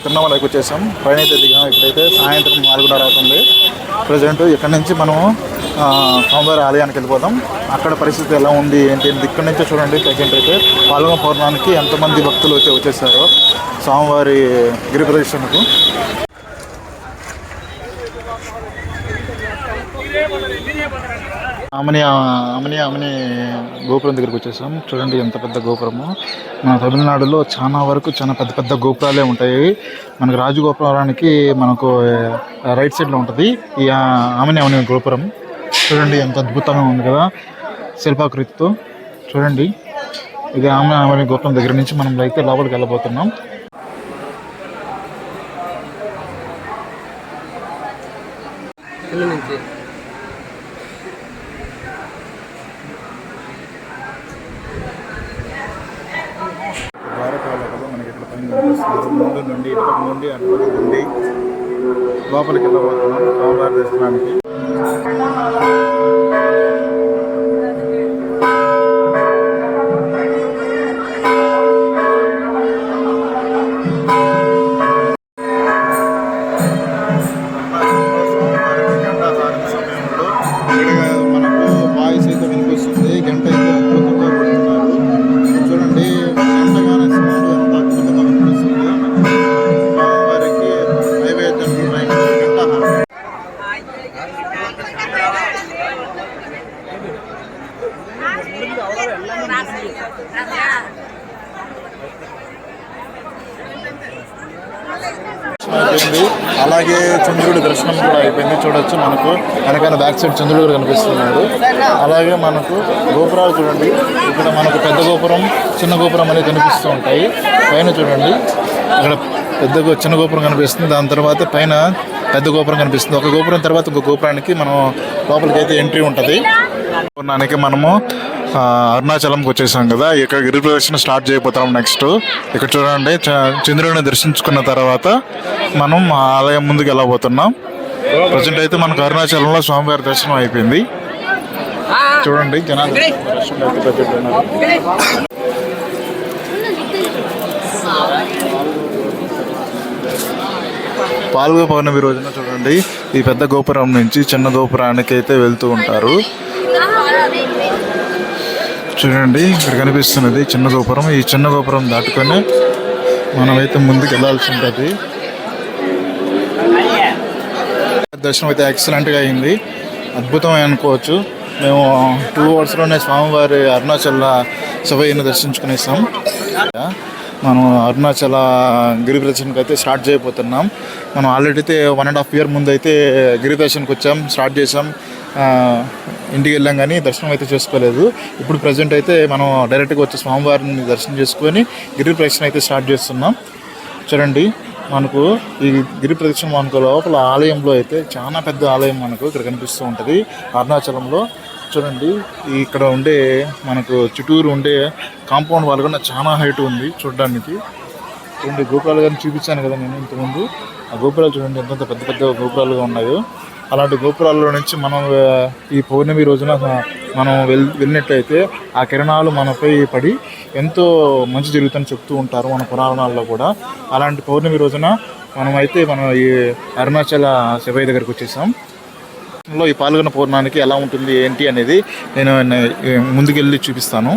తిరువణమలైకి వచ్చేసాం. పైన అయితే దిగాం. ఇప్పుడైతే సాయంత్రం నాలుగున్నర అవుతుంది ప్రజెంట్ ఇక్కడ నుంచి మనం సోమవారి ఆలయానికి వెళ్ళిపోదాం. అక్కడ పరిస్థితి ఎలా ఉంది ఏంటి ఇక్కడ నుంచే చూడండి. ప్రజెంట్ అయితే పాల్గొన పౌర్ణానికి ఎంతమంది భక్తులు అయితే వచ్చేసారో స్వామివారి గిరి ప్రదర్శనకు. అమని అమని అమని గోపురం దగ్గరికి వచ్చేసాం. చూడండి ఎంత పెద్ద గోపురము. మన తమిళనాడులో చాలా వరకు చాలా పెద్ద పెద్ద గోపురాలే ఉంటాయి. మనకు రాజగోపురానికి మనకు రైట్ సైడ్లో ఉంటుంది. ఈ ఆ, అమని అమని గోపురం. చూడండి ఎంత అద్భుతంగా ఉంది కదా శిల్పాకృతితో. చూడండి. ఇది ఆమె ఆమె గోపురం దగ్గర నుంచి మనం అయితే లోపలికి వెళ్ళబోతున్నాం. నుంచి ద్వారకాలు కదా మనకి ఇక్కడ పైన కనిపిస్తున్నారు ముందు నుండి ఇప్పటి నుండి అటు ఉంది. లోపలికి వెళ్ళబోతున్నాం స్వామివారి దర్శనానికి అయిపోయింది. అలాగే చంద్రుడి దర్శనం కూడా అయిపోయింది. చూడొచ్చు మనకు. వెనకాల బ్యాక్ సైడ్ చంద్రుడు కూడా కనిపిస్తున్నాడు. అలాగే మనకు గోపురాలు చూడండి. ఇక్కడ మనకు పెద్ద గోపురం చిన్న గోపురం అనేది కనిపిస్తూ ఉంటాయి. పైన చూడండి. ఇక్కడ పెద్ద గో- చిన్న గోపురం కనిపిస్తుంది. దాని తర్వాత పైన పెద్ద గోపురం కనిపిస్తుంది. ఒక గోపురం తర్వాత ఒక గోపురానికి మనం లోపలికి అయితే ఎంట్రీ ఉంటుంది. గోపురానికి మనము అరుణాచలంకి వచ్చేసాం కదా. ఇక్కడ గిరి ప్రదర్శన స్టార్ట్ చేయబోతాం నెక్స్ట్ ఇక్కడ చూడండి చ- చంద్రుడిని దర్శించుకున్న తర్వాత మనం ఆ ఆలయం ముందుకు వెళ్ళబోతున్నాం ప్రజెంట్ అయితే మనకు అరుణాచలంలో స్వామివారి దర్శనం అయిపోయింది. చూడండి జనాలు. దర్శనం పాల్గొ పౌర్ణమి రోజున చూడండి ఈ పెద్ద గోపురం నుంచి చిన్న గోపురానికి అయితే వెళ్తూ ఉంటారు. చూడండి ఇక్కడ కనిపిస్తున్నది చిన్న గోపురం. ఈ చిన్న గోపురం దాటుకొని మనమైతే ముందుకు వెళ్ళాల్సి ఉంటుంది. దర్శనం అయితే ఎక్సలెంట్గా అయింది. అద్భుతం అనుకోవచ్చు. మేము టూ అవర్స్లోనే స్వామివారి అరుణాచల సభయ్యను దర్శించుకునేసాం. మనం అరుణాచల గిరి ప్రదర్శనకి అయితే స్టార్ట్ చేయబోతున్నాం. మనం ఆల్రెడీ అయితే వన్ అండ్ హాఫ్ ఇయర్ ముందు అయితే గిరి దర్శనకి వచ్చాం స్టార్ట్ చేసాం ఇంటికి వెళ్ళాం కానీ దర్శనం అయితే చేసుకోలేదు. ఇప్పుడు ప్రజెంట్ అయితే మనం డైరెక్ట్గా వచ్చి స్వామివారిని దర్శనం చేసుకొని గిరి ప్రదక్షిణ అయితే స్టార్ట్ చేస్తున్నాం. చూడండి. మనకు ఈ గిరి ప్రదక్షిణ మనకు లోపల ఆలయంలో అయితే చాలా పెద్ద ఆలయం మనకు ఇక్కడ కనిపిస్తూ ఉంటుంది. అరుణాచలంలో. చూడండి ఇక్కడ ఉండే మనకు చుట్టూరు ఉండే కాంపౌండ్ వాళ్ళు కూడా చాలా హైట్ ఉంది చూడడానికి. చూడండి గోపురాలు కానీ చూపించాను కదా నేను ఇంతకుముందు. ఆ గోపురాలు చూడండి ఎంతంత పెద్ద పెద్ద గోపురాలుగా ఉన్నాయో. అలాంటి గోపురాల్లో నుంచి మనం ఈ పౌర్ణమి రోజున మనం వెల్ వెళ్ళినట్లయితే ఆ కిరణాలు మనపై పడి ఎంతో మంచి జరుగుతుందని చెప్తూ ఉంటారు మన పురాణాల్లో కూడా. అలాంటి పౌర్ణమి రోజున మనమైతే మనం ఈ అరుణాచల శివయ్య దగ్గరికి వచ్చేసాం. లో ఈ పాల్గొన్న పౌర్ణానికి ఎలా ఉంటుంది ఏంటి అనేది నేను ముందుకెళ్ళి చూపిస్తాను.